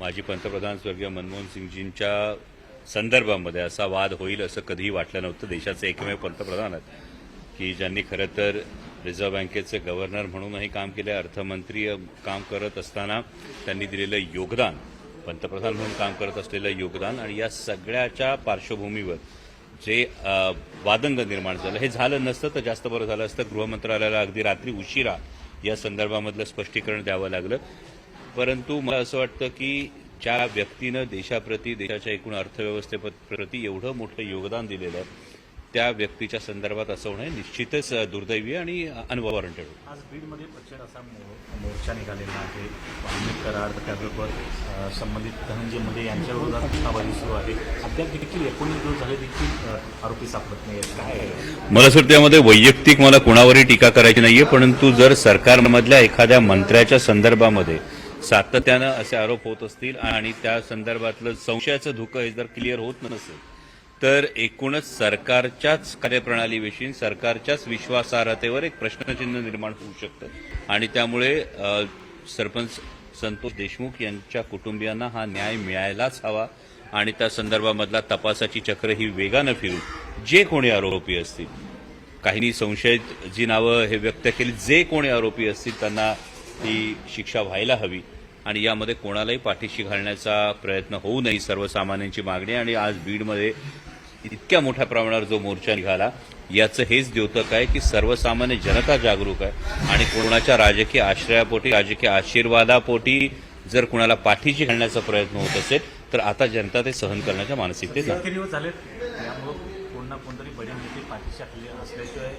माजी पंतप्रधान स्वर्गीय मनमोहन सिंगजींच्या संदर्भामध्ये असा वाद होईल असं कधीही वाटलं नव्हतं. देशाचे एकमेव पंतप्रधान आहेत की ज्यांनी खरं तर रिझर्व्ह बँकेचे गव्हर्नर म्हणूनही काम केले अर्थमंत्री काम करत असताना त्यांनी दिलेलं योगदान पंतप्रधान म्हणून काम करत असलेलं योगदान आणि या सगळ्याच्या पार्श्वभूमीवर जे वादंग निर्माण झालं हे झालं नसतं तर जास्त बरं झालं असतं. गृहमंत्रालयाला अगदी रात्री उशिरा या संदर्भामधलं स्पष्टीकरण द्यावं लागलं. परंतु मला असं वाटतं की ज्या व्यक्तीनं देशाप्रती देशाच्या एकूण अर्थव्यवस्थेप्रती एवढं मोठं योगदान दिलेलं आहे त्या व्यक्तीच्या संदर्भात असं होणं निश्चितच दुर्दैवी आणि अनवॉरंटेड होतं आज बीडमध्ये प्रचंड असा मोर्चा निघालेला आहे. वाल्मिक कराड त्याबरोबर संबंधित धनंजय मुंडे यांच्या विरोधात घटनाबाजी सुरू आहे. अद्याप देखील एकोणीस दिवस झाले देखील आरोपी सापडत नाही काय? मला असं वाटतं यामध्ये वैयक्तिक मला कुणावरही टीका करायची नाहीये परंतु जर सरकारमधल्या एखाद्या मंत्र्याच्या संदर्भामध्ये सातत्यानं असे आरोप होत असतील आणि त्या संदर्भातलं संशयाचं धुकं हे जर क्लिअर होत नसेल तर एकूणच सरकारच्याच कार्यप्रणालीविषयी सरकारच्याच विश्वासार्हतेवर एक प्रश्नचिन्ह निर्माण होऊ शकतं. आणि त्यामुळे सरपंच संतोष देशमुख यांच्या कुटुंबियांना हा न्याय मिळायलाच हवा आणि त्या संदर्भामधला तपासाची चक्र ही वेगानं फिरून जे कोणी आरोपी असतील काहींनी संशयित जी नावं हे व्यक्त केली जे कोणी आरोपी असतील त्यांना ती शिक्षा व्हायला हवी. आणि यामध्ये कोणालाही पाठीशी घालण्याचा प्रयत्न होऊ नये सर्वसामान्यांची मागणी. आणि आज बीडमध्ये इतक्या मोठ्या प्रमाणावर जो मोर्चा निघाला याचं हेच द्योतक आहे की सर्वसामान्य जनता जागरूक आहे. आणि कोणाच्या राजकीय आश्रयापोटी राजकीय आशीर्वादापोटी जर कुणाला पाठीशी घालण्याचा प्रयत्न होत असेल तर आता जनता ते सहन करण्याच्या मानसिकतेत झाले कोणतरी बडी नेते म्हणजे पाठीशी असल्याशिवाय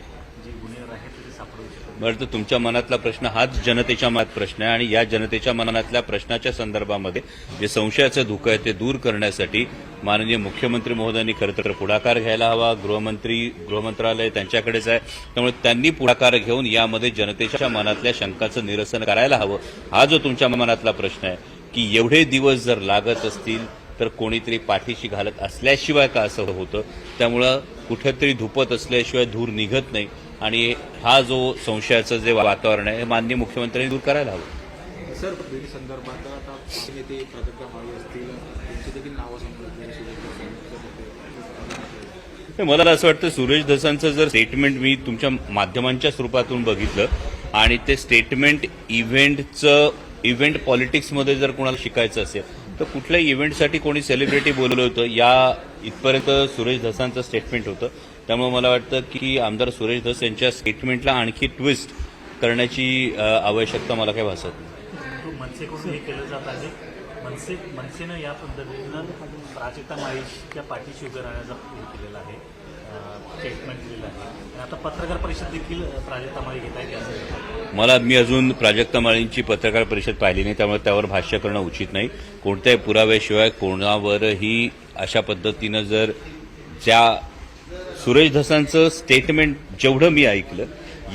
जे गुन्हेगार आहेत ते सापडू शकत बरं तर तुमच्या मनातला प्रश्न हाच जनतेच्या मनात प्रश्न आहे आणि या जनतेच्या मनातल्या प्रश्नाच्या संदर्भामध्ये जे संशयाचं धुकं आहे ते दूर करण्यासाठी माननीय मुख्यमंत्री महोदयांनी खरं तर पुढाकार घ्यायला हवा गृहमंत्री गृहमंत्रालय त्यांच्याकडेच आहे. त्यामुळे त्यांनी पुढाकार घेऊन यामध्ये जनतेच्या मनातल्या शंकाचं निरसन करायला हवं. हा जो तुमच्या मनातला प्रश्न आहे की एवढे दिवस जर लागत असतील तर कोणीतरी पाठीशी घालत असल्याशिवाय का असं होतं? त्यामुळं कुठेतरी धुपत असल्याशिवाय धूर निघत नाही. आणि हा जो संशयाचं जे वातावरण आहे हे माननीय मुख्यमंत्र्यांनी दूर करायला हवं. सर संदर्भात आता पक्ष नेते प्राजक्ता माळी असतील. त्यांची देखील नावं संपली मला असं वाटतं सुरेश धसांचं जर स्टेटमेंट मी तुमच्या माध्यमांच्या स्वरूपातून बघितलं आणि ते स्टेटमेंट इव्हेंटचं इव्हेंट पॉलिटिक्समध्ये जर कोणाला शिकायचं असेल तर कुठल्याही इव्हेंटसाठी कोणी सेलिब्रिटी बोलवलं होतं या इथपर्यंत सुरेश धसांचं स्टेटमेंट होतं. त्यामुळे मला वाटतं की आमदार सुरेश धस यांच्या स्टेटमेंटला आणखी ट्विस्ट करण्याची आवश्यकता मला काही भासत नाही. मनसेकडून हे केलं जात आहे. मनसे मनसेनं या पद्धतीनं प्राजक्ता माळीच्या पाठीशी उभं राहण्याचा केलेला आहे. स्टेटमेंट दिलेलं आहे. आता पत्रकार परिषद देखील प्राजक्ता माळी घेत आहे मला मी अजून प्राजक्ता माळींची पत्रकार परिषद पाहिली नाही त्यामुळे त्यावर भाष्य करणं उचित नाही. कोणत्याही पुराव्याशिवाय कोणावरही अशा पद्धतीनं जर ज्या सुरेश धसांचं स्टेटमेंट जेवढं मी ऐकलं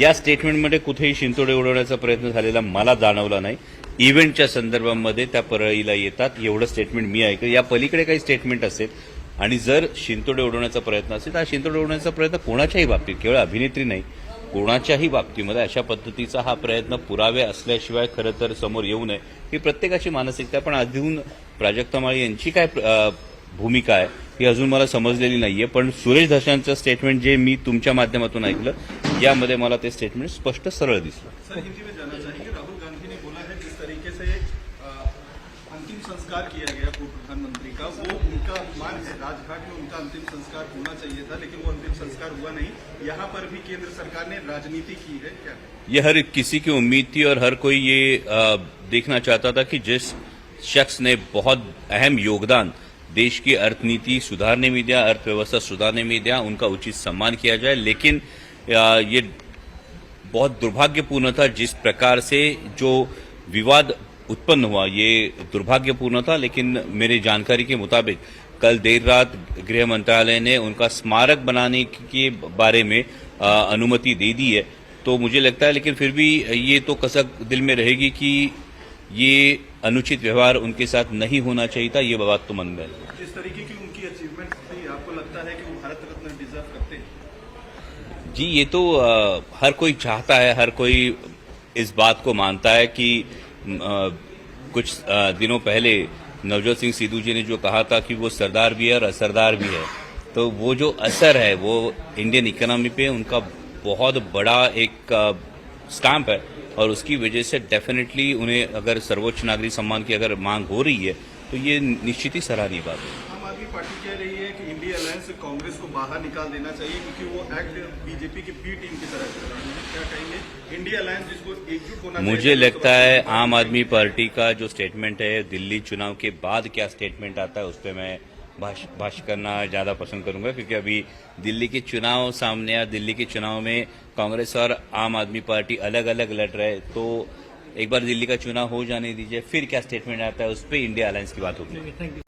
या स्टेटमेंटमध्ये कुठेही शिंतोडे उडवण्याचा प्रयत्न झालेला मला जाणवला नाही. इव्हेंटच्या संदर्भामध्ये त्या परळीला येतात एवढं स्टेटमेंट मी ऐकलं. या पलीकडे काही स्टेटमेंट असेल आणि जर शिंतोडे उडवण्याचा प्रयत्न असेल तर हा शिंतोडे उडवण्याचा प्रयत्न कोणाच्याही बाबतीत केवळ अभिनेत्री नाही कोणाच्याही बाबतीमध्ये अशा पद्धतीचा हा प्रयत्न पुरावे असल्याशिवाय खरं तर समोर येऊ नये. ही प्रत्येकाची मानसिकता पण अजून प्राजक्ता माळी यांची काय भूमिका आहे ही अजून मला समजलेली नाहीये. पण सुरेश धशांचं स्टेटमेंट जे मी तुमच्या माध्यमातून ऐकलं यामध्ये मला ते स्टेटमेंट स्पष्ट सरळ दिसलं. संस्कार किया गया पूर्व प्रधानमंत्री का। वो उनका मान है राजघाट में उनका अंतिम संस्कार होना चाहिए था लेकिन वो अंतिम संस्कार हुआ नहीं। यहाँ पर भी केंद्र सरकार ने राजनीति की है क्या? ये हर किसी की उम्मीद थी और हर कोई ये अ, देखना चाहता था कि जिस शख्स ने बहुत अहम योगदान देश की अर्थनीति सुधारने में दिया अर्थव्यवस्था सुधारने में दिया उनका उचित सम्मान किया जाए। लेकिन ये बहुत दुर्भाग्यपूर्ण था जिस प्रकार से जो विवाद उत्पन्न हुआ ये दुर्भाग्यपूर्ण था लेकिन मेरी जानकारी के मुताबिक कल देर रात गृह मंत्रालय ने उनका स्मारक बनाने के बारे में अनुमति दे दी है। तो मुझे लगता है लेकिन फिर भी ये तो कसक दिल में रहेगी कि ये अनुचित व्यवहार उनके साथ नहीं होना चाहिए था ये बात तो मन में जिस तरीके की उनकी अचीवमेंट थी आपको लगता है कि वो भारत रत्न डिजर्व करते हैं? जी ये तो अ, हर कोई चाहता है हर कोई इस बात को मानता है कि कुछ दिनों पहले नवजोत सिंह सिद्धू जी ने जो कहा था कि वो सरदार भी है और असरदार भी है। तो वो जो असर है, वो इंडियन इकोनॉमी पे उनका बहुत बड़ा एक स्टैम्प है और उसकी वजह से डेफिनेटली उन्हें अगर सर्वोच्च नागरिक सम्मान की अगर मांग हो रही है तो ये निश्चित ही सराहनीय बात है। पार्टी कह रही है कि इंडिया अलायंस कांग्रेस को बाहर निकाल देना चाहिए क्योंकि वो एक्ट बीजेपी की बी टीम की तरह कर रही है। क्या कहेंगे? इंडिया अलायंस जिसको एकजुट होना मुझे लगता है आम आदमी पार्टी का जो स्टेटमेंट है दिल्ली चुनाव के बाद क्या स्टेटमेंट आता है उस पर मैं भाष्य करना ज़्यादा पसंद करूँगा क्योंकि अभी दिल्ली के चुनाव सामने या दिल्ली के चुनाव में कांग्रेस और आम आदमी पार्टी अलग अलग लड़ रहे तो एक बार दिल्ली का चुनाव हो जाने दीजिए फिर क्या स्टेटमेंट आता है उस पर इंडिया अलायंस की बात होगी।